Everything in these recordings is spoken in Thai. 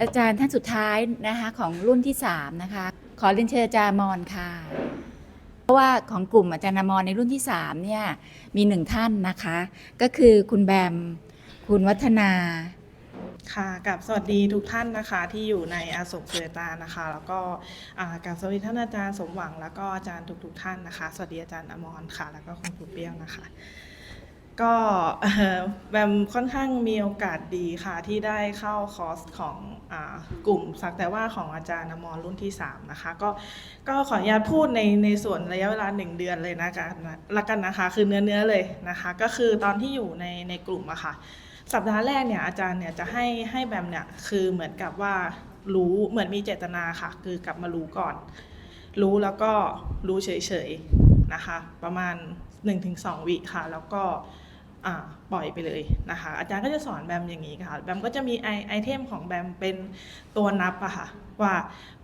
อาจารย์ท่านสุดท้ายนะคะของรุ่นที่3นะคะขอเรียนเชิญอาจารย์มอมรค่ะ เพราะว่าของกลุ่มอาจารย์มอมรในรุ่นที่3เนี่ยมีหนึ่งท่านนะคะ ก็คือคุณแบมคุณวัฒนาค่ะกับสวัสดีทุกท่านนะคะที่อยู่ในอาสมเสือตานะคะ แล้วก็กับสวัสดีท่านอาจารย์สมหวัง แล้วก็อาจารย์ทุกๆท่านนะคะ สวัสดีอาจารย์อมรค่ะ แล้วก็คุณครูเปี้ยวนะคะ ก็แบมค่อนข้างมีโอกาสดีค่ะ ที่ได้เข้าคอร์สของอกลุ่มสักแต่ว่าของอาจารย์อมรรุ่นที่ 3 นะคะ ก็ก็ขออนุญาตพูดในในส่วนระยะเวลา 1 เดือนเลยนะคะละกันนะคะ คือเนื้อเนื้อเลยนะคะ ก็คือตอนที่อยู่ในในกลุ่มอะค่ะ สัปดาห์แรกเนี่ยอาจารย์เนี่ยจะให้ให้แบมเนี่ยคือเหมือนกับว่ารู้เหมือนมีเจตนาค่ะ คือกลับมารู้ก่อน รู้แล้วก็รู้เฉยๆนะคะ ประมาณ 1-2 วิค่ะ แล้วก็ ปล่อยไปเลยนะคะ อาจารย์ก็จะสอนแบมอย่างนี้ค่ะ แบมก็จะมีไอไอเทมของแบมเป็นตัวนับอะค่ะ ว่า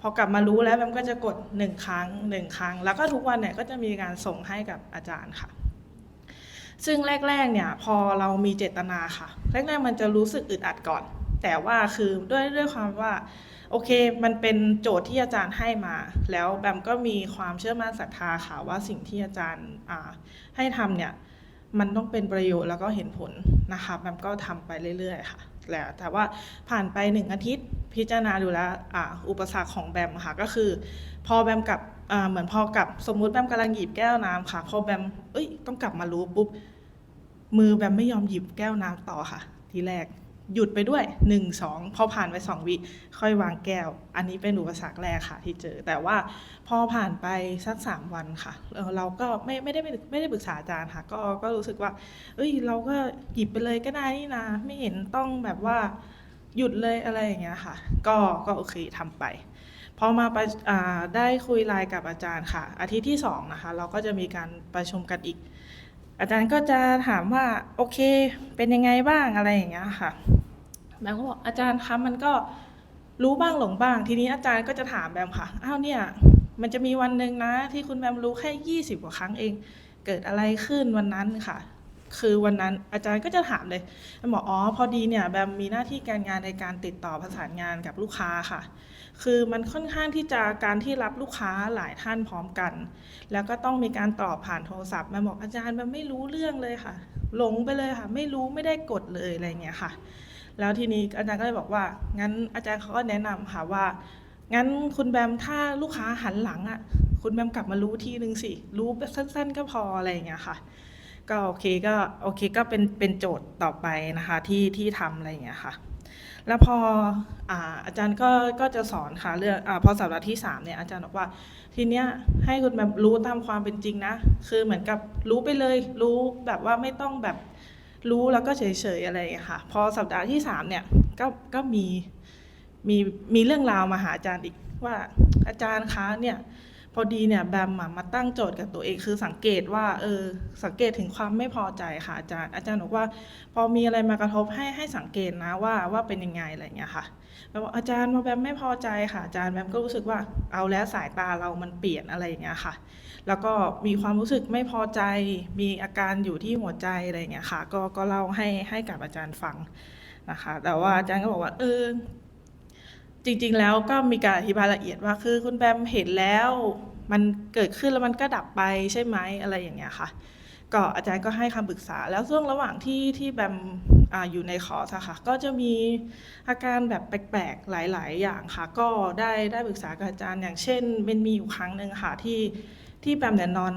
พอกลับมารู้แล้วแบมก็จะกด 1 ครั้ง 1 ครั้ง แล้วก็ทุกวันเนี่ยก็จะมีการส่งให้กับอาจารย์ค่ะ ซึ่งแรกๆเนี่ยพอเรามีเจตนาค่ะ แรกๆมันจะรู้สึกอึดอัดก่อน แต่ว่าคือด้วยด้วยความว่าโอเค มันเป็นโจทย์ที่อาจารย์ให้มา แล้วแบมก็มีความเชื่อมั่นศรัทธาค่ะว่าสิ่งที่อาจารย์ให้ทำเนี่ย มันต้องเป็นประโยชน์แล้วก็เห็นผลนะคะแบมก็ทำไปเรื่อยๆค่ะแล้วแต่ว่าผ่านไปหนึ่งอาทิตย์พิจารณาดูแล้วอ่าอุปสรรคของแบมค่ะก็คือ พอแบมกับอ่าเหมือนพอกับสมมุติแบมกำลังหยิบแก้วน้ำค่ะ พอแบมเอ้ยต้องกลับมารู้ปุ๊บมือแบมไม่ยอมหยิบแก้วน้ำต่อค่ะ ทีแรก หยุดไปด้วยหนึ่งสองพอผ่านไปสองวิค่อยวางแก้ว อันนี้เป็นอุปสรรคแรกค่ะที่เจอ แต่ว่าพอผ่านไปสักสามวันค่ะ เราก็ไม่ไม่ได้ไม่ได้ปรึกษาอาจารย์ค่ะ ก็ก็รู้สึกว่า เอ้ยเราก็หยิบไปเลยก็ได้นี่นะไม่เห็นต้องแบบว่าหยุดเลยอะไรอย่างเงี้ยค่ะ ก็ก็โอเคทำไปพอมาประอ่าได้คุยไลน์กับอาจารย์ค่ะ อาทิตย์ที่สองนะคะเราก็จะมีการประชุมกันอีก อาจารย์ก็จะถามว่าโอเค เป็นยังไงบ้างอะไรอย่างเงี้ยค่ะ แบมก็บอกอาจารย์คะมันก็รู้บ้างหลงบ้าง ทีนี้อาจารย์ก็จะถามแบมค่ะอ้าวเนี่ย มันจะมีวันหนึ่งนะ ที่คุณแบมรู้แค่ยี่สิบกว่าครั้งเอง เกิดอะไรขึ้นวันนั้นค่ะ คือวันนั้นอาจารย์ก็จะถามเลยแบมบอกอ๋อพอดีเนี่ยแบมมีหน้าที่การงานในการติดต่อประสานงานกับลูกค้าค่ะ คือมันค่อนข้างที่จะการที่รับลูกค้าหลายท่านพร้อมกัน แล้วก็ต้องมีการตอบผ่านโทรศัพท์แม่บอกอาจารย์แม่ไม่รู้เรื่องเลยค่ะ หลงไปเลยค่ะ ไม่รู้ไม่ได้กดเลยอะไรเงี้ยค่ะ แล้วทีนี้อาจารย์ก็เลยบอกว่า งั้นอาจารย์เขาก็แนะนำค่ะว่า งั้นคุณแบมถ้าลูกค้าหันหลังอะ คุณแบมกลับมารู้ทีนึงสิ รู้แบบสั้น ๆ ก็พออะไรอย่างเงี้ยค่ะ ก็โอเคก็โอเคก็เป็นเป็นโจทย์ต่อไปนะคะที่ที่ทำอะไรอย่างเงี้ยค่ะแล้วพออาอาจารย์ก็ก็จะสอนค่ะเรื่องอพอสัปดาห์ที่สามเนี่ยอาจารย์บอกว่า ทีเนี้ยให้คุณแบบรู้ตามความเป็นจริงนะ คือเหมือนกับรู้ไปเลย รู้แบบว่าไม่ต้องแบบ รู้แล้วก็เฉยๆอะไรอย่างเงี้ยค่ะ พอสัปดาห์ที่สามเนี่ยก็ก็มีมีมีเรื่องราวมาหาอาจารย์อีกว่าอาจารย์คะเนี่ย พอดีเนี่ยแบมมาตั้งโจทย์กับตัวเองคือสังเกตว่าเออสังเกตถึงความไม่พอใจค่ะอาจารย์อาจารย์บอกว่า พอมีอะไรมากระทบให้ให้สังเกตนะว่าว่าเป็นยังไงอะไรอย่างเงี้ยค่ะแบบว่าอาจารย์มาแบมไม่พอใจค่ะอาจารย์แบมก็รู้สึกว่าเอาแล้วสายตาเรามันเปลี่ยนอะไรอย่างเงี้ยค่ะ แล้วก็มีความรู้สึกไม่พอใจ มีอาการอยู่ที่หัวใจอะไรอย่างเงี้ยค่ะ ก็ก็เล่าให้ให้กับอาจารย์ฟังนะคะ แต่ว่าอาจารย์ก็บอกว่าเออ จริงๆแล้วก็มีการอธิบายละเอียดว่าคือคุณแบมเห็นแล้ว มันเกิดขึ้นแล้วมันก็ดับไปใช่ไหมอะไรอย่างเงี้ยค่ะ ก็อาจารย์ก็ให้คำปรึกษา แล้วช่วงระหว่างที่ที่แบมออยู่ในคอร์สค่ะก็จะมีอาการแบบแปลกๆ หลาย ๆ อย่างค่ะ ก็ได้ได้ปรึกษากับอาจารย์อย่างเช่นมันมีอยู่ครั้งหนึ่งค่ะที่ที่แบมเนี่ยนอน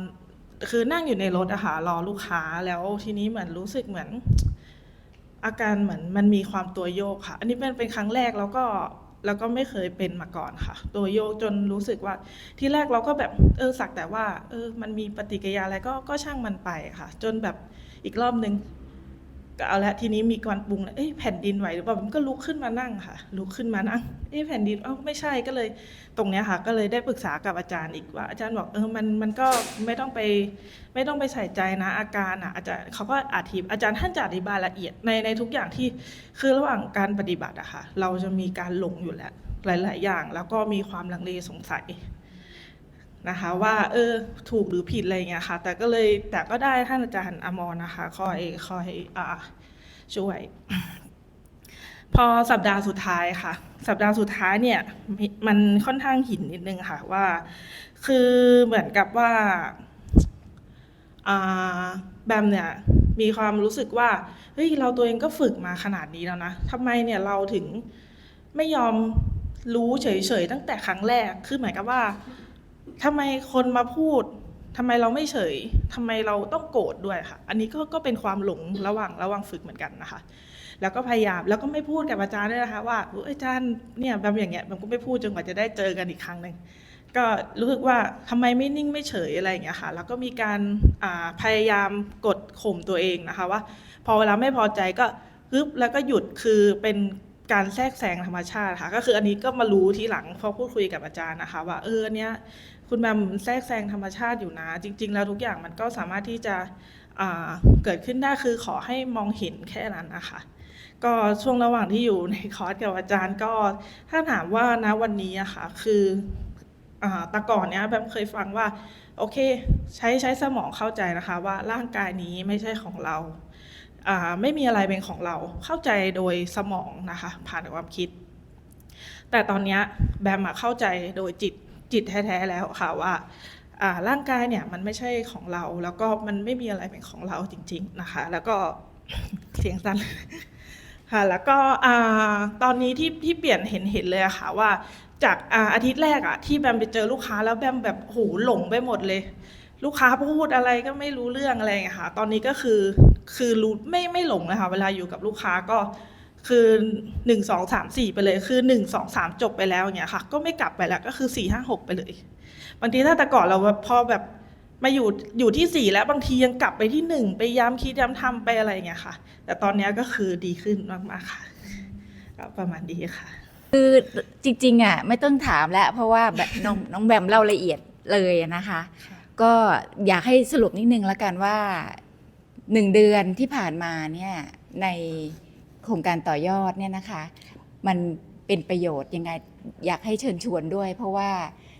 คือนั่งอยู่ในรถอะค่ะรอลูกค้าแล้วทีนี้เหมือนรู้สึกเหมือน อาการเหมือนมันมีความตัวโยกค่ะ อันนี้เป็นเป็นครั้งแรกแล้วก็ แล้วก็ไม่เคยเป็นมาก่อนค่ะ ตัวโยกจนรู้สึกว่าที่แรกเราก็แบบเออสักแต่ว่าเออมันมีปฏิกิริยาอะไรก็ก็ช่างมันไปค่ะ จนแบบอีกรอบนึง ก็เอาละทีนี้มีการปรุงแล้วเอ้ยแผ่นดินไหวหรือเปล่ามันก็ลุกขึ้นมานั่งค่ะ ลุกขึ้นมานั่งเอ้ยแผ่นดินเอ้าไม่ใช่ก็เลย ตรงเนี้ยค่ะ ก็เลยได้ปรึกษากับอาจารย์อีกว่า อาจารย์บอกเออมันมันก็ไม่ต้องไปไม่ต้องไปใส่ใจนะ อาการอะอาจารย์เขาก็อธิบอาจารย์ท่านจะอธิบายละเอียดในในทุกอย่างที่คือระหว่างการปฏิบัติอะค่ะ เราจะมีการหลงอยู่แล้วหลาย ๆ อย่าง แล้วก็มีความลังเลสงสัย นะคะว่าเออถูกหรือผิดอะไรเงี้ยค่ะ แต่ก็เลยแต่ก็ได้ท่านอาจารย์อมรนะคะคอยคอยอ่าช่วย พอสัปดาห์สุดท้ายค่ะ สัปดาห์สุดท้ายเนี่ยมันค่อนข้างหินนิดนึงค่ะว่า คือเหมือนกับว่าแบมเนี่ยมีความรู้สึกว่าเฮ้ยเราตัวเองก็ฝึกมาขนาดนี้แล้วนะทำไมเนี่ยเราถึงไม่ยอมรู้เฉยๆตั้งแต่ครั้งแรกคือหมือนกับว่า ทำไมคนมาพูดทำไมเราไม่เฉยทำไมเราต้องโกรธด้วยค่ะ อันนี้ก็ก็เป็นความหลงระหว่างระหว่างฝึกเหมือนกันนะคะ แล้วก็พยายามแล้วก็ไม่พูดกับอาจารย์ด้วยนะคะ ว่าอุ๊ยอาจารย์เนี่ยแบบอย่างเงี้ยมันก็ไม่พูดจนกว่าจะได้เจอกันอีกครั้งหนึ่งก็รู้สึกว่าทำไมไม่นิ่งไม่เฉยอะไรอย่างเงี้ยค่ะ แล้วก็มีการพยายามกดข่มตัวเองนะคะว่า พอเวลาไม่พอใจก็ฮึบแล้วก็หยุดคือเป็นการแทรกแซงธรรมชาติค่ะ ก็คืออันนี้ก็มารู้ทีหลังพอพูดคุยกับอาจารย์นะคะ ว่าเออเนี้ย คุณแบมแทรกแซงธรรมชาติอยู่นะ จริง ๆ แล้วทุกอย่างมันก็สามารถที่จะเกิดขึ้นได้คือขอให้มองเห็นแค่นั้นนะคะก็ช่วงระหว่างที่อยู่ในคอร์สกับอาจารย์ก็ถ้าถามว่านะวันนี้อะค่ะคืออแตะก่อนเนี้ยแบมเคยฟังว่า โอเค ใช้ใช้สมองเข้าใจนะคะ ว่าร่างกายนี้ไม่ใช่ของเราไม่มีอะไรเป็นของเราเข้าใจโดยสมองนะคะ ผ่านความคิด แต่ตอนเนี้ยแบมอะเข้าใจโดยจิต จิตแท้ๆแล้วค่ะว่าร่างกายเนี่ยมันไม่ใช่ของเราแล้วก็มันไม่มีอะไรเป็นของเราจริง ๆนะคะ แล้วก็เสียงสั่นค่ะแล้วก็อตอนนี้ที่ที่เปลี่ยนเห็นเห็นเลยค่ะว่าจากอาทิตย์แรกอะที่แบมไปเจอลูกค้าแล้วแบมแบบโหหลงไปหมดเลย ลูกค้าพูดอะไรก็ไม่รู้เรื่องอะไรอย่างค่ะ ตอนนี้ก็คือคือรู้ไม่ไม่หลงเลยค่ะเวลาอยู่กับลูกค้าก็ คือหนึ่งสองสามสี่ไปเลย คือหนึ่งสองสามจบไปแล้วอย่างเงี้ยค่ะ ก็ไม่กลับไปแล้วก็คือสี่ห้าหกไปเลย บางทีถ้าแต่ก่อนเราแบบพอแบบมาอยู่อยู่ที่สี่แล้วบางทียังกลับไปที่หนึ่งไปย้ำคิดย้ำทำไปอะไรอย่างเงี้ยค่ะ แต่ตอนเนี้ยก็คือดีขึ้นมากๆค่ะก็ประมาณนี้ค่ะ คือจริงๆอะไม่ต้องถามแล้ว เพราะว่าแบบน้องน้องแบมเล่าละเอียดเลยนะคะ ก็อยากให้สรุปนิดนึงแล้วกันว่าหนึ่งเดือนที่ผ่านมาเนี่ยใน โครงการต่อยอดเนี่ยนะคะ มันเป็นประโยชน์ยังไงอยากให้เชิญชวนด้วย เพราะว่า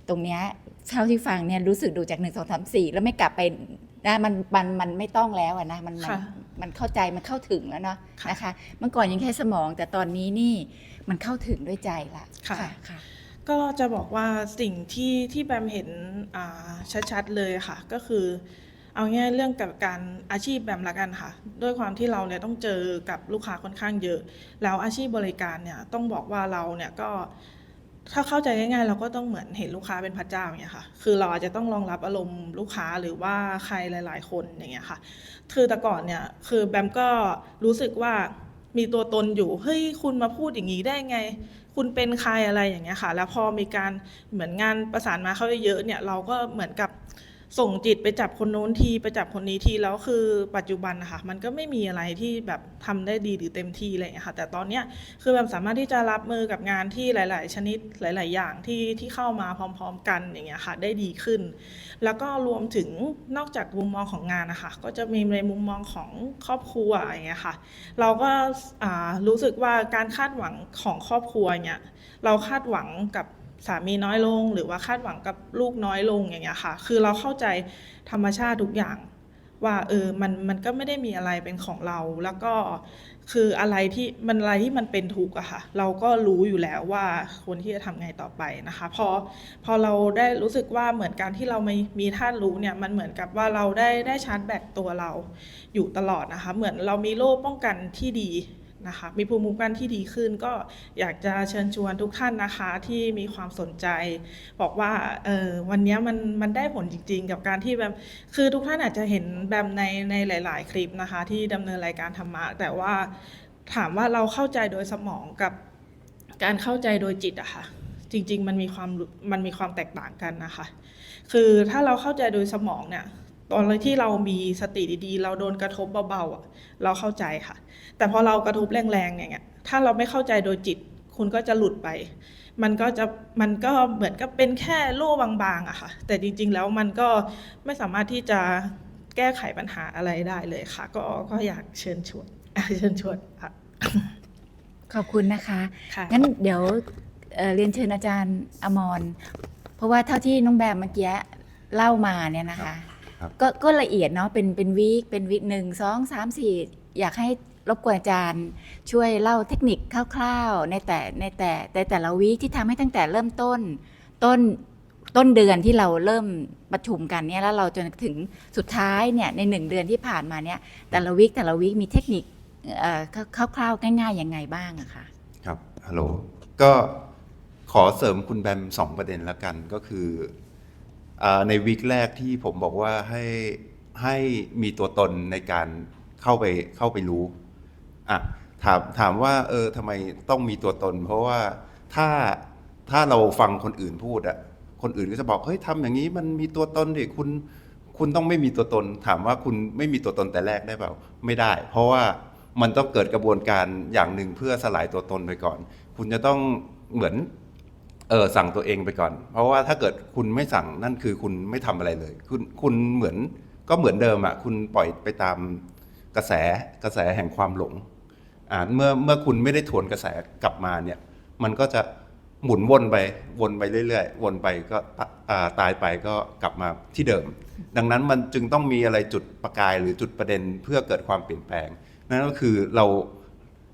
ตรงเนี้ยเท่าที่ฟังเนี่ยรู้สึกดูจากหนึ่งสองสามสี่แล้วไม่กลับไปนะมันมันมันไม่ต้องแล้วอะนะมันมันค่ะมันเข้าใจมันเข้าถึงแล้วเนาะค่ะนะคะ เมื่อก่อนยังแค่สมองแต่ตอนนี้นี่มันเข้าถึงด้วยใจละค่ะ ค่ะ ก็จะบอกว่าสิ่งที่ที่แบมเห็นอ่าชัดๆเลยค่ะ ก็คือ เอาง่ายเรื่องกับการอาชีพแบมละกันค่ะ ด้วยความที่เราเนี่ยต้องเจอกับลูกค้าค่อนข้างเยอะ แล้วอาชีพบริการเนี่ยต้องบอกว่าเราเนี่ยก็ถ้าเข้าใจง่ายๆ เราก็ต้องเหมือนเห็นลูกค้าเป็นพระเจ้าอย่างเงี้ยค่ะ คือเราอาจจะต้องรองรับอารมณ์ลูกค้าหรือว่าใครหลาย ๆ คนอย่างเงี้ยค่ะ คือแต่ก่อนเนี่ยคือแบมก็รู้สึกว่ามีตัวตนอยู่ เฮ้ยคุณมาพูดอย่างนี้ได้ไง คุณเป็นใครอะไรอย่างเงี้ยค่ะ แล้วพอมีการเหมือนงานประสานมาเข้าเยอะเนี่ยเราก็เหมือนกับ ส่งจิตไปจับคนโน้นทีไปจับคนนี้ทีแล้วคือปัจจุบันนะคะมันก็ไม่มีอะไรที่แบบทำได้ดีหรือเต็มที่อะไรอย่างเงี้ยค่ะแต่ตอนเนี้ยคือแบบสามารถที่จะรับมือกับงานที่หลาย ๆ ชนิดหลาย ๆ อย่างที่ที่เข้ามาพร้อม ๆ กันอย่างเงี้ยค่ะได้ดีขึ้น แล้วก็รวมถึงนอกจากมุมมองของงานนะคะก็จะมีในมุมมองของครอบครัวอย่างเงี้ยค่ะ เราก็รู้สึกว่าการคาดหวังของครอบครัวเนี่ยเราคาดหวังกับ สามีน้อยลง หรือว่าคาดหวังกับลูกน้อยลงอย่างเงี้ยค่ะ คือเราเข้าใจธรรมชาติทุกอย่าง ว่าเออมันมันก็ไม่ได้มีอะไรเป็นของเรา แล้วก็คืออะไรที่มันอะไรที่มันเป็นทุกข์อะค่ะ เราก็รู้อยู่แล้วว่าควรที่จะทำไงต่อไปนะคะ พอพอเราได้รู้สึกว่าเหมือนการที่เราไมีมีท่านรู้เนี่ยมันเหมือนกับว่าเราได้ได้ชาร์จแบตตัวเราอยู่ตลอดนะคะ เหมือนเรามีโล่ป้องกันที่ดี นะคะมีภูมิคุ้มกันที่ดีขึ้นก็อยากจะเชิญชวนทุกท่านนะคะที่มีความสนใจ บอกว่าเออวันนี้มันมันได้ผลจริง ๆ กับการที่แบบคือทุกท่านอาจจะเห็นแบมในในหลาย ๆ คลิปนะคะ ที่ดำเนินรายการธรรมะ แต่ว่าถามว่าเราเข้าใจโดยสมองกับการเข้าใจโดยจิตอะค่ะจริง ๆ มันมีความมันมีความแตกต่างกันนะคะ คือถ้าเราเข้าใจโดยสมองเนี่ย ตอนที่เรามีสติดีๆ เราโดนกระทบเบาๆอะเราเข้าใจค่ะ แต่พอเรากระทบแรงๆอย่างเงี้ยถ้าเราไม่เข้าใจโดยจิต คุณก็จะหลุดไป มันก็จะมันก็เหมือนกับเป็นแค่โล่บางๆอะค่ะ แต่จริงๆแล้วมันก็ไม่สามารถที่จะแก้ไขปัญหาอะไรได้เลยค่ะ ก็ก็อยากเชิญชวนอะเชิญชวนค่ะขอบคุณนะคะค่ะงั้นเดี๋ยวเอ่อเรียนเชิญอาจารย์อมร เพราะว่าเท่าที่น้องแบมเมื่อกี้เล่ามาเนี่ยนะคะครับ ก็ก็ละเอียดเนาะเป็นเป็นวีคเป็นวีคหนึ่งสองสามสี่อยากให้รบกวนอาจารย์ ช่วยเล่าเทคนิคคร่าวๆ ในแต่ในแต่ในแต่ละวีคที่ทำให้ตั้งแต่เริ่มต้น ต้นต้นเดือนที่เราเริ่มประชุมกันเนี่ยแล้วเราจนถึงสุดท้ายเนี่ยในหนึ่งเดือนที่ผ่านมาเนี่ยแต่ละวีคแต่ละวีคมีเทคนิคเอ่อคร่าวๆง่ายๆยังไงบ้างอะคะครับฮัลโหลก็ขอเสริมคุณแบมสองประเด็นละกันก็คืออา ในวีคแรกที่ผมบอกว่าให้ให้มีตัวตนในการเข้าไปเข้าไปรู้อะถามถามว่าเออทำไมต้องมีตัวตน เพราะว่าถ้าถ้าเราฟังคนอื่นพูดอะคนอื่นก็จะบอกเฮ้ยทำอย่างนี้มันมีตัวตนดิคุณคุณต้องไม่มีตัวตน ถามว่าคุณไม่มีตัวตนแต่แรกได้เปล่าไม่ได้ เพราะว่ามันต้องเกิดกระบวนการอย่างหนึ่งเพื่อสลายตัวตนไปก่อน คุณจะต้องเหมือน เออสั่งตัวเองไปก่อน เพราะว่าถ้าเกิดคุณไม่สั่งนั่นคือคุณไม่ทำอะไรเลย คุณคุณเหมือนก็เหมือนเดิมอะคุณปล่อยไปตามกระแสกระแสแห่งความหลงอ่าเมื่อเมื่อคุณไม่ได้ทวนกระแสกลับมาเนี่ย มันก็จะหมุนวนไปวนไปเรื่อยๆ วนไปก็ตายไปก็กลับมาที่เดิม ดังนั้นมันจึงต้องมีอะไรจุดประกายหรือจุดประเด็นเพื่อเกิดความเปลี่ยนแปลง นั่นก็คือเรา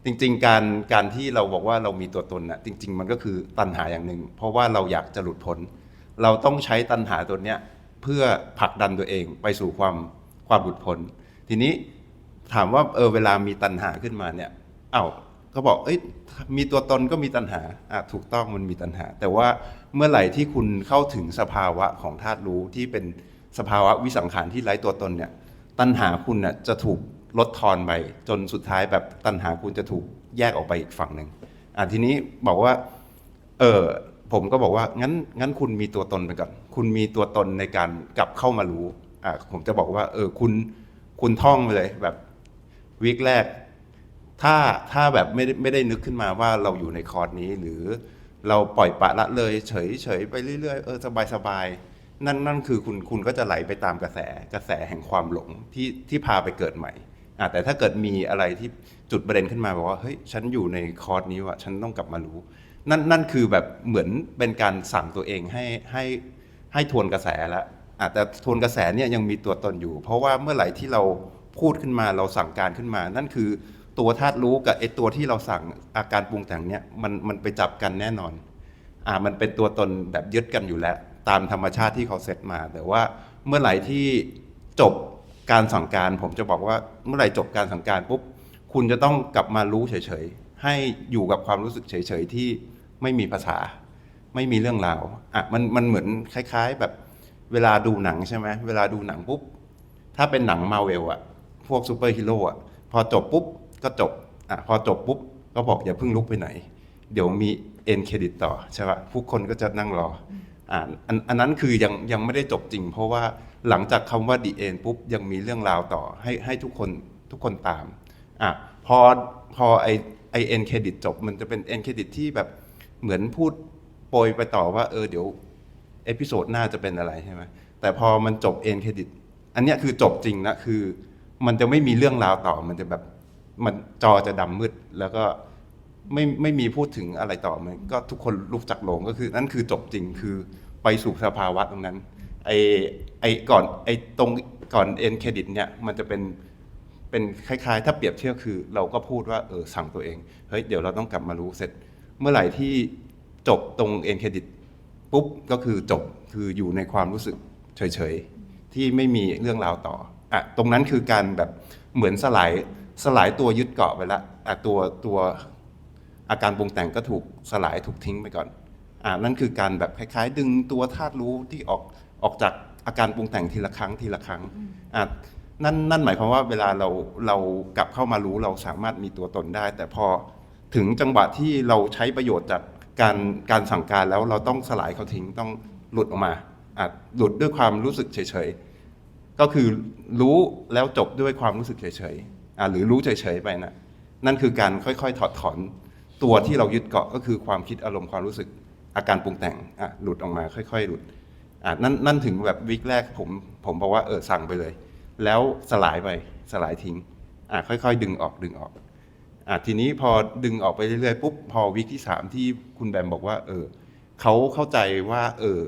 จริง ๆ การการที่เราบอกว่าเรามีตัวตนน่ะจริง ๆ มันก็คือตัณหาอย่างหนึ่งเพราะว่าเราอยากจะหลุดพ้นเราต้องใช้ตัณหาตัวเนี้ยเพื่อผลักดันตัวเองไปสู่ความความหลุดพ้นทีนี้ถามว่าเออเวลามีตัณหาขึ้นมาเนี่ยเอ้าก็บอกเอ้ยมีตัวตนก็มีตัณหาอะถูกต้องมันมีตัณหา แต่ว่าเมื่อไหร่ที่คุณเข้าถึงสภาวะของธาตุรู้ที่เป็นสภาวะวิสังขารที่ไร้ตัวตนเนี่ยตัณหาคุณน่ะจะถูก ลดทอนไปจนสุดท้ายแบบตัณหาคุณจะถูกแยกออกไปอีกฝั่งหนึ่งอะทีนี้บอกว่า เออผมก็บอกว่างั้นงั้นคุณมีตัวตนไปก่อนคุณมีตัวตนในการกลับเข้ามารู้อะผมจะบอกว่า เออคุณคุณท่องไปเลยแบบวีคแรก ถ้าถ้าแบบไม่ได้ไม่ได้นึกขึ้นมาว่าเราอยู่ในคอร์สนี้หรือเราปล่อยปะละเลยเฉยเฉยไปเรื่อยๆเออสบายสบายนั่นนั่นคือคุณคุณก็จะไหลไปตามกระแสกระแสแห่งความหลงที่ที่พาไปเกิดใหม่ อะแต่ถ้าเกิดมีอะไรที่จุดประเด็นขึ้นมาบอกว่าเฮ้ยฉันอยู่ในคอร์สนี้ว่ะฉันต้องกลับมารู้ นั่นนั่นคือแบบเหมือนเป็นการสั่งตัวเองให้ให้ให้ทวนกระแสแล้วอะแต่ทวนกระแสเนี่ยยังมีตัวตนอยู่ เพราะว่าเมื่อไหร่ที่เราพูดขึ้นมาเราสั่งการขึ้นมา นั่นคือตัวธาตุรู้กับไอตัวที่เราสั่งอาการปรุงแต่งเนี่ยมันมันไปจับกันแน่นอนอ่ามันเป็นตัวตนแบบยึดกันอยู่แล้ว ตามธรรมชาติที่เขาเซตมา แต่ว่าเมื่อไหร่ที่จบ การสั่งการ ผมจะบอกว่าเมื่อไหร่จบการสั่งการปุ๊บคุณจะต้องกลับมารู้เฉยๆ ให้อยู่กับความรู้สึกเฉยๆที่ไม่มีภาษา ไม่มีเรื่องราวอะมันมันเหมือนคล้าย ๆ แบบเวลาดูหนังใช่ไหมเวลาดูหนังปุ๊บถ้าเป็นหนังมาเวลอะพวกซูเปอร์ฮีโร่อะพอจบปุ๊บก็จบอะพอจบปุ๊บก็บอกอย่าเพิ่งลุกไปไหน เดี๋ยวมีเอ็นเครดิตต่อใช่ปะผู้คนก็จะนั่งรออ่าอันอันนั้นคือยังยังไม่ได้จบจริง เพราะว่า หลังจากคำว่าดีเอ็นปุ๊บยังมีเรื่องราวต่อให้ให้ทุกคนทุกคนตามอะพอพอไอไอเอ็นเครดิตจบมันจะเป็นเอ็นเครดิตที่แบบเหมือนพูดโปรยไปต่อว่าเออเดี๋ยวเอพิโซดหน้าจะเป็นอะไรใช่ไหมแต่พอมันจบเอ็นเครดิตอันนี้คือจบจริงนะคือ มันจะไม่มีเรื่องราวต่อมันจะแบบมันจอจะดำมืดแล้วก็ไม่ไม่มีพูดถึงอะไรต่อมันก็ทุกคนลุกจากโรงก็คือนั่นคือจบจริงคือไปสู่สภาวะตรงนั้น ไอไอก่อนไอตรงก่อนเอ็นเครดิตเนี่ยมันจะเป็นเป็นคล้ายๆ ถ้าเปรียบเทียบคือ เราก็พูดว่าเออสั่งตัวเองเฮ้ยเดี๋ยวเราต้องกลับมารู้เสร็จ เมื่อไหร่ที่จบตรงเอ็นเครดิตปุ๊บก็คือจบคืออยู่ในความรู้สึกเฉยๆ ที่ไม่มีเรื่องราวต่ออะตรงนั้นคือการแบบเหมือนสลายสลายตัวยึดเกาะไปละอะตัวตัวอาการปรุงแต่งก็ถูกสลายถูกทิ้งไปก่อนอะนั่นคือการแบบคล้าย ๆ ดึงตัวธาตุรู้ที่ออก ออกจากอาการปรุงแต่งทีละครั้งทีละครั้งอะนั่นนั่นหมายความว่าเวลาเราเรากลับเข้ามารู้เราสามารถมีตัวตนได้ แต่พอถึงจังหวะที่เราใช้ประโยชน์จากการการสั่งการแล้วเราต้องสลายเขาทิ้งต้องหลุดออกมาอาจหลุดด้วยความรู้สึกเฉยๆ ก็คือรู้แล้วจบด้วยความรู้สึกเฉยๆอะหรือรู้เฉยๆไปนะนั่นคือการค่อยๆ ถอดถอนตัวที่เรายึดเกาะก็คือความคิดอารมณ์ความรู้สึกอาการปรุงแต่งอะหลุดออกมา ค่อย ๆ หลุด อะนั่นนั่นถึงแบบวิกแรกผมผมบอกว่าเออสั่งไปเลย แล้วสลายไปสลายทิ้งอะค่อยๆ ดึงออกดึงออกอะทีนี้พอดึงออกไปเรื่อยๆปุ๊บพอวิกที่สามที่คุณแบมบอกว่า เออเขาเข้าใจว่า เออ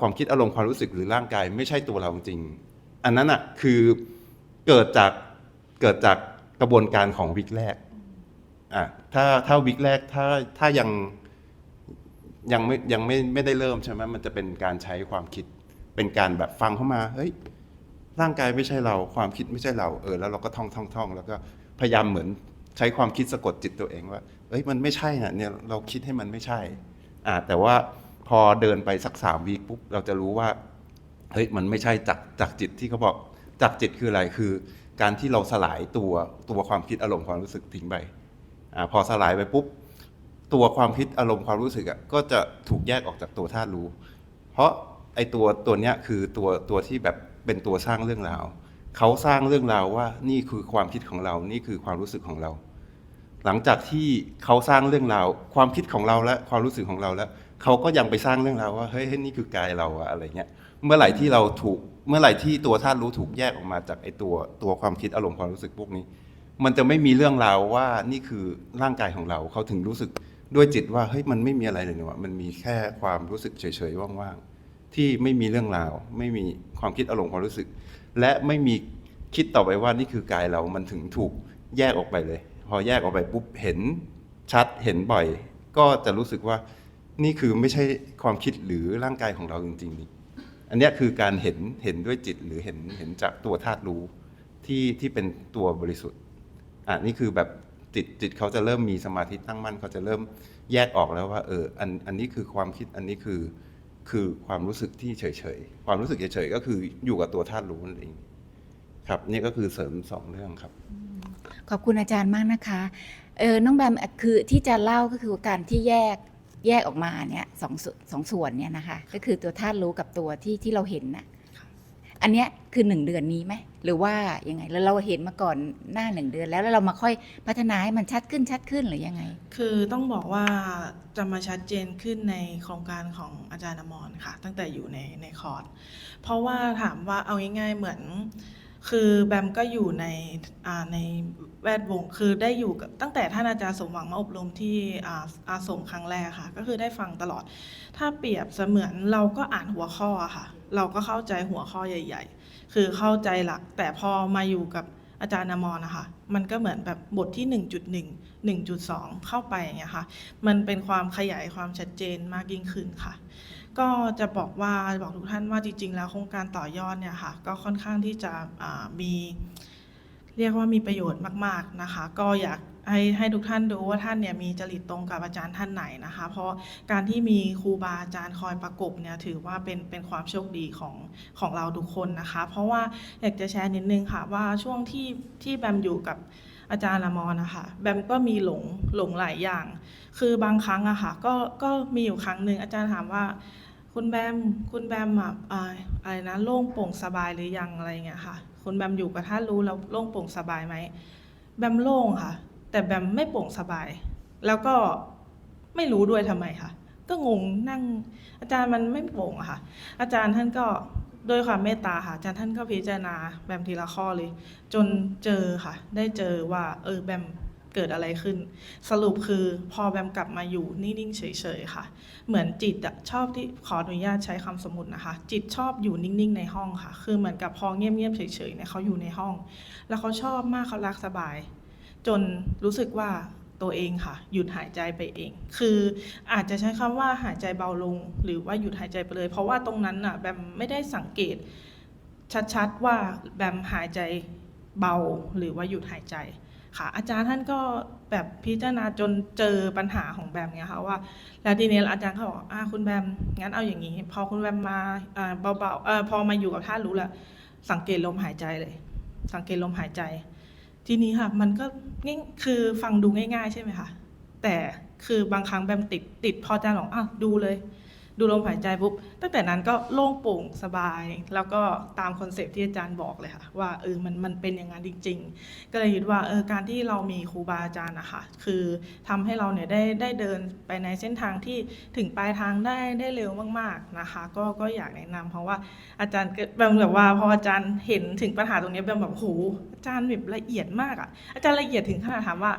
ความคิดอารมณ์ความรู้สึกหรือร่างกายไม่ใช่ตัวเราจริง อันนั้นอะคือเกิดจากเกิดจากกระบวนการของวิกแรกอะถ้าถ้าวิกแรกถ้าถ้ายัง ยังไม่ยังไม่ไม่ได้เริ่มใช่ไหมมันจะเป็นการใช้ความคิด เป็นการแบบฟังเข้ามา เฮ้ย ร่างกายไม่ใช่เราความคิดไม่ใช่เรา เออ แล้วเราก็ท่องท่องท่องแล้วก็พยายามเหมือนใช้ความคิดสะกดจิตตัวเองว่า เอ้ย มันไม่ใช่นะเนี่ย เราคิดให้มันไม่ใช่ อ่า แต่ว่าพอเดินไปสักสามวีคปุ๊บ เราจะรู้ว่า เฮ้ย มันไม่ใช่จากจากจิตที่เขาบอก จากจิตคืออะไร คือ การที่เราสลายตัวตัวความคิดอารมณ์ความรู้สึกทิ้งไป อ่า พอสลายไปปุ๊บ ตัวความคิดอารมณ์ความรู้สึกอะก็จะถูกแยกออกจากตัวธาตุรู้ เพราะไอ้ตัวตัวเนี้ยคือตัวตัวที่แบบเป็นตัวสร้างเรื่องราวเขาสร้างเรื่องราวว่านี่คือความคิดของเรานี่คือความรู้สึกของเรา หลังจากที่เขาสร้างเรื่องราวความคิดของเราและความรู้สึกของเราแล้วเขาก็ยังไปสร้างเรื่องราวว่าเฮ้ยนี่คือกายเราอะอะไรเงี้ยเมื่อไหร่ที่เราถูกเมื่อไหร่ที่ตัวธาตุรู้ถูกแยกออกมาจากไอ้ตัวตัวความคิดอารมณ์ความรู้สึกพวกนี้ มันจะไม่มีเรื่องราวว่านี่คือร่างกายของเราเขาถึงรู้สึก ด้วยจิตว่าเฮ้ยมันไม่มีอะไรเลยนี่ว่ามันมีแค่ความรู้สึกเฉยๆว่างๆที่ไม่มีเรื่องราว ไม่มีความคิดอารมณ์ความรู้สึก และไม่มีคิดต่อไปว่านี่คือกายเรามันถึงถูกแยกออกไปเลย พอแยกออกไปปุ๊บเห็นชัดเห็นบ่อย ก็จะรู้สึกว่านี่คือไม่ใช่ความคิดหรือร่างกายของเราจริงๆนี่อันนี้คือการเห็นเห็นด้วยจิตหรือเห็นเห็นจากตัวธาตุรู้ที่ที่เป็นตัวบริสุทธิ์อะนี่คือแบบ จิตจิตเขาจะเริ่มมีสมาธิตั้งมั่นเขาจะเริ่มแยกออกแล้วว่าเอออันอันนี้คือความคิดอันนี้คือคือความรู้สึกที่เฉยๆ ความรู้สึกเฉยๆ ก็คืออยู่กับตัวธาตุรู้นั่นเอง ครับ นี่ก็คือเสริมสองเรื่องครับ ขอบคุณอาจารย์มากนะคะ เออน้องแบมคือที่จะเล่าก็คือการที่แยกแยกออกมาเนี่ยสองส่วนสองส่วนเนี่ยนะคะ ก็คือตัวธาตุรู้กับตัวที่ที่เราเห็นน่ะ อันเนี้ยคือหนึ่งเดือนนี้ไหมหรือว่ายังไงแล้วเราเห็นมาก่อนหน้าหนึ่งเดือนแล้วแล้วเรามาค่อยพัฒนาให้มันชัดขึ้นชัดขึ้นหรือยังไง คือต้องบอกว่าจะมาชัดเจนขึ้นในโครงการของอาจารย์อมรค่ะ ตั้งแต่อยู่ในในคอร์สเพราะว่าถามว่าเอาง่ายๆเหมือน คือแบมก็อยู่ในในแวดวง คือได้อยู่กับตั้งแต่ท่านอาจารย์สมหวังมาอบรมที่อาอาสมครั้งแรกค่ะ ก็คือได้ฟังตลอด ถ้าเปรียบเสมือนเราก็อ่านหัวข้อค่ะ เราก็เข้าใจหัวข้อใหญ่ ๆ คือเข้าใจหลัก แต่พอมาอยู่กับอาจารย์อมรนะคะ มันก็เหมือนแบบบทที่ 1.1 1.2 เข้าไปอย่างเงี้ยค่ะ มันเป็นความขยายความชัดเจนมากยิ่งขึ้นค่ะ ก็จะบอกว่าบอกทุกท่านว่าจริง ๆ แล้วโครงการต่อยอดเนี่ยค่ะก็ค่อนข้างที่จะมีเรียกว่ามีประโยชน์มากๆนะคะ ก็อยากให้ให้ทุกท่านดูว่าท่านเนี่ยมีจริตตรงกับอาจารย์ท่านไหนนะคะ เพราะการที่มีครูบาอาจารย์คอยประกบเนี่ยถือว่าเป็นเป็นความโชคดีของของเราทุกคนนะคะ เพราะว่าอยากจะแชร์นิดนึงค่ะว่าช่วงที่ที่แบมอยู่กับอาจารย์ละมอนะคะแบมก็มีหลงหลงหลายอย่าง คือบางครั้งอะค่ะก็ก็มีอยู่ครั้งหนึ่งอาจารย์ถามว่า คุณแบมคุณแบมอะอ่าอะไรนะโล่งโปร่งสบายหรือยังอะไรเงี้ยค่ะ คุณแบมอยู่กับท่านรู้แล้วโล่งโปร่งสบายไหมแบมโล่งค่ะ แต่แบมไม่โปร่งสบาย แล้วก็ไม่รู้ด้วยทำไมค่ะ ก็งงนั่ง อาจารย์มันไม่โปร่งอะค่ะ อาจารย์ท่านก็ด้วยความเมตตาค่ะอาจารย์ท่านก็พิจารณาแบมทีละข้อเลย จนเจอค่ะ ได้เจอว่า เออแบม เกิดอะไรขึ้น สรุปคือพอแบมกลับมาอยู่นิ่งๆเฉยๆค่ะ เหมือนจิตอะชอบที่ขออนุญาตใช้คำสมมตินะคะ จิตชอบอยู่นิ่งๆในห้องค่ะ คือเหมือนกับพอเงียบๆเฉยๆเนี่ยเขาอยู่ในห้อง แล้วเขาชอบมากเขารักสบาย จนรู้สึกว่าตัวเองค่ะ หยุดหายใจไปเอง คืออาจจะใช้คำว่าหายใจเบาลง หรือว่าหยุดหายใจไปเลย เพราะว่าตรงนั้นน่ะแบมไม่ได้สังเกตชัดๆว่าแบมหายใจเบาหรือว่าหยุดหายใจ ค่ะ อาจารย์ท่านก็แบบพิจารณาจนเจอปัญหาของแบมเนี่ยค่ะว่า แล้วทีนี้อาจารย์เขาบอกอ่าคุณแบมงั้นเอาอย่างนี้ พอคุณแบมมาอ่าเบาๆเออพอมาอยู่กับท่านรู้ล้วสังเกตลมหายใจเลย สังเกตลมหายใจ ทีนี้ค่ะ มันก็ง่คือฟังดูง่าย ๆ ใช่ไหมคะแต่คือบางครั้งแบมติดติดพออาจารย์บอกอะดูเลย ดูลมหายใจปุ๊บตั้งแต่นั้นก็โล่งโปร่งสบาย แล้วก็ตามคอนเซปต์ที่อาจารย์บอกเลยค่ะว่าเออมันมันเป็นอย่างนั้นจริง ๆ ก็เลยคิดว่าเออการที่เรามีครูบาอาจารย์นะคะคือทำให้เราเนี่ยได้ได้เดินไปในเส้นทางที่ถึงปลายทางได้ได้เร็วมาก ๆนะคะ ก็ก็อยากแนะนำเพราะว่าอาจารย์แบบแบบว่าพออาจารย์เห็นถึงปัญหาตรงนี้แบมแบบโหอาจารย์แบบละเอียดมากอะอาจารย์ละเอียดถึงขนาดถามว่า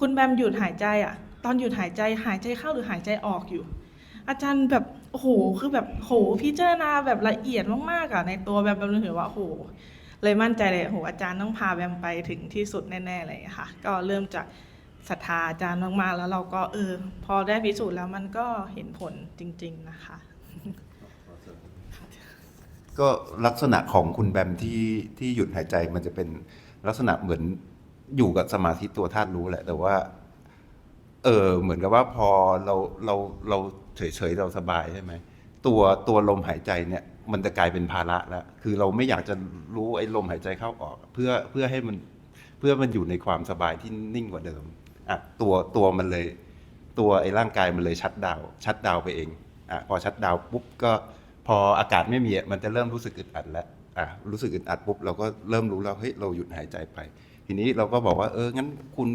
คุณแบมหยุดหายใจอะตอนหยุดหายใจหายใจเข้าหรือหายใจออกอยู่ อาจารย์แบบโอ้โหคือแบบโหพิจารณาแบบละเอียดมากๆอะในตัวแบบแบบรู้สึกว่าโอ้โหเลยมั่นใจเลยโหอาจารย์ต้องพาแบมไปถึงที่สุดแน่ๆเลยค่ะ ก็เริ่มจากศรัทธาอาจารย์มากๆแล้วเราก็เออ พอได้พิสูจน์แล้วมันก็เห็นผลจริง ๆ นะคะ ก็ลักษณะของคุณแบมที่ที่หยุดหายใจมันจะเป็นลักษณะเหมือนอยู่กับสมาธิตัวธาตุรู้แหละ แต่ว่า เออเหมือนกับว่าพอเราเราเรา เฉยๆเราสบายใช่ไหมตัวตัวลมหายใจเนี่ยมันจะกลายเป็นภาระแล้วคือเราไม่อยากจะรู้ไอ้ลมหายใจเข้าออก เพื่อเพื่อให้มันเพื่อมันอยู่ในความสบายที่นิ่งกว่าเดิมอะตัวตัวมันเลย ตัวไอ้ร่างกายมันเลยชัดดาวชัดดาวไปเองอะพอชัดดาวปุ๊บก็พออากาศไม่มีมันจะเริ่มรู้สึกอึดอัดแล้วอะรู้สึกอึดอัดปุ๊บเราก็เริ่มรู้แล้วเฮ้ยเราหยุดหายใจไป ทีนี้เราก็บอกว่าเอองั้นคุณ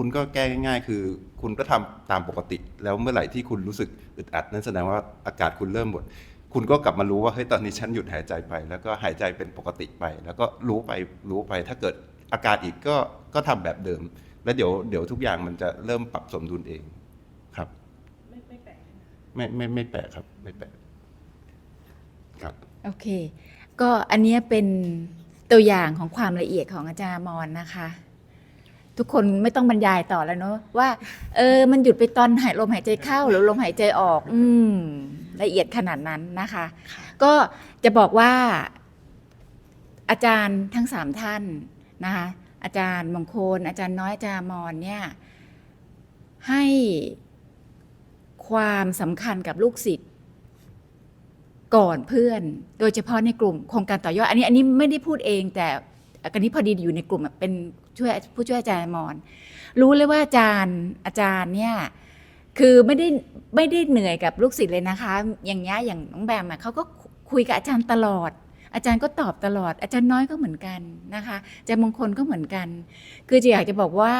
คุณก็แก้ง่ายๆ คือ คุณก็ทำตามปกติ แล้วเมื่อไหร่ที่คุณรู้สึกอึดอัด นั่นแสดงว่าอากาศคุณเริ่มหมด คุณก็กลับมารู้ว่าเฮ้ยตอนนี้ฉันหยุดหายใจไป แล้วก็หายใจเป็นปกติไป แล้วก็รู้ไปรู้ไป ถ้าเกิดอาการอีกก็ก็ทำแบบเดิม แล้วเดี๋ยวเดี๋ยวทุกอย่างมันจะเริ่มปรับสมดุลเองครับ ไม่ไม่แปลกไม่ไม่ไม่แปลกครับ ไม่แปลกครับโอเค ก็อันเนี้ยเป็นตัวอย่างของความละเอียดของอาจารย์มอนนะคะ ทุกคนไม่ต้องบรรยายต่อแล้วเนอะว่า เออ มันหยุดไปตอนหายลมหายใจเข้าหรือลมหายใจออก อืมละเอียดขนาดนั้นนะคะค่ะก็จะบอกว่า อาจารย์ทั้งสามท่านนะคะอาจารย์มงคล อาจารย์น้อยอาจารย์มอนเนี่ย ให้ความสำคัญกับลูกศิษย์ก่อนเพื่อน โดยเฉพาะในกลุ่มโครงการต่อยอด อันนี้อันนี้ไม่ได้พูดเองแต่อันนี้พอดีอยู่ในกลุ่มอะเป็น ช่วยผู้ช่วยอาจารย์มอนรู้เลยว่าอาจารย์อาจารย์เนี่ยคือไม่ได้ไม่ได้เหนื่อยกับลูกศิษย์เลยนะคะ อย่างเงี้ยอย่างน้องแบมอะเขาก็คุยกับอาจารย์ตลอด อาจารย์ก็ตอบตลอด อาจารย์น้อยก็เหมือนกันนะคะอาจารย์มงคลก็เหมือนกัน คือจะอยากจะบอกว่า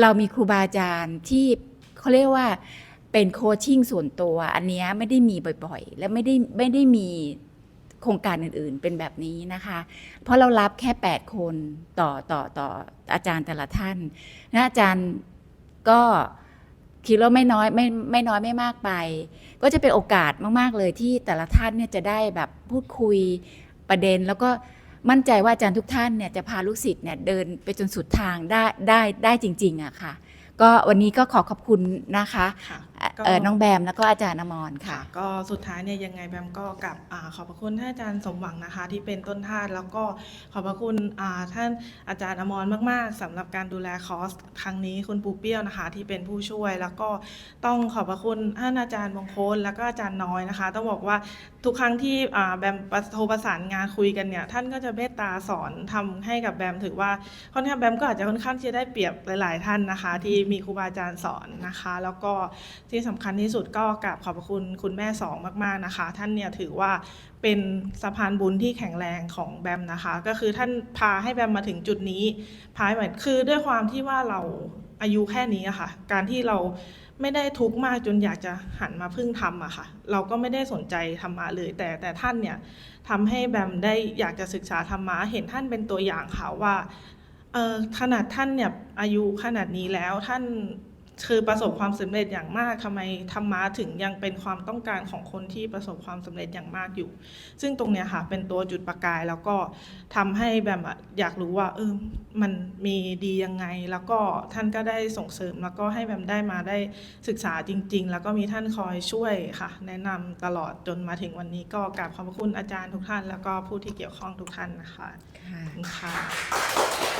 เรามีครูบาอาจารย์ที่เขาเรียกว่าเป็นโคชชิ่งส่วนตัว อันนี้ไม่ได้มีบ่อยๆ และไม่ได้ไม่ได้มี ครงการอื่นๆ เป็นแบบนี้นะคะ เพราะเรารับแค่ 8 คนต่อต่อต่ออาจารย์แต่ละท่านนะอาจารย์ก็คิดว่าไม่น้อยไม่ไม่น้อยไม่มากไป ก็จะเป็นโอกาสมากๆเลยที่แต่ละท่านเนี่ยจะได้แบบพูดคุยประเด็น แล้วก็มั่นใจว่าอาจารย์ทุกท่านเนี่ยจะพาลูกศิษย์เนี่ยเดินไปจนสุดทางได้ได้ได้จริงๆอะค่ะ ก็วันนี้ก็ขอขอบคุณนะคะ ก็เอ่อน้องแบมแล้วก็อาจารย์อมรค่ะค่ะ ก็สุดท้ายเนี่ยยังไงแบมก็กลับอาขอบพระคุณท่านอาจารย์สมหวังนะคะ ที่เป็นต้นท่าสแล้วก็ขอบพระคุณอ่าท่านอาจารย์อมรมาก ๆสำหรับการดูแลคอร์สครั้งนี้คุณปูเปี้ยวนะคะ ที่เป็นผู้ช่วยแล้วก็ต้องขอบพระคุณท่านอาจารย์มงคลแล้วก็อาจารย์น้อยนะคะ ต้องบอกว่าทุกครั้งที่อ่าแบมประโทรประสานงานคุยกันเนี่ยท่านก็จะเมตตาสอนทำให้กับแบมถือว่าค่อนข้างแบมก็อาจจะค่อนข้างที่จะได้เปรียบหลาย ๆ ท่านนะคะ ที่มีครูบาอาจารย์สอนนะคะ แล้วก็ที่สำคัญที่สุดก็กราบขอบพระคุณคุณแม่สองมากๆนะคะ ท่านเนี่ยถือว่าเป็นสะพานบุญที่แข็งแรงของแบมนะคะ ก็คือท่านพาให้แบมมาถึงจุดนี้พาให้เหมือนคือด้วยความที่ว่าเราอายุแค่นี้อะค่ะ การที่เราไม่ได้ทุกข์มากจนอยากจะหันมาพึ่งทำอะค่ะ เราก็ไม่ได้สนใจธรรมะเลยแต่แต่ท่านเนี่ยทำให้แบมได้อยากจะศึกษาธรรมะเห็นท่านเป็นตัวอย่างค่ะว่าขนาดท่านเนี่ยอายุขนาดนี้แล้วท่าน คือประสบความสำเร็จอย่างมากทำไมธรรมะถึงยังเป็นความต้องการของคนที่ประสบความสำเร็จอย่างมากอยู่ ซึ่งตรงเนี้ยค่ะเป็นตัวจุดประกายแล้วก็ทำให้แบมอะอยากรู้ว่าเออมันมีดียังไง แล้วก็ท่านก็ได้ส่งเสริม แล้วก็ให้แบมได้มาได้ศึกษาจริง ๆ แล้วก็มีท่านคอยช่วยค่ะ แนะนำตลอดจนมาถึงวันนี้ก็กราบขอบพระคุณอาจารย์ทุกท่าน แล้วก็ผู้ที่เกี่ยวข้องทุกท่านนะคะค่ะขอบคุณค่ะ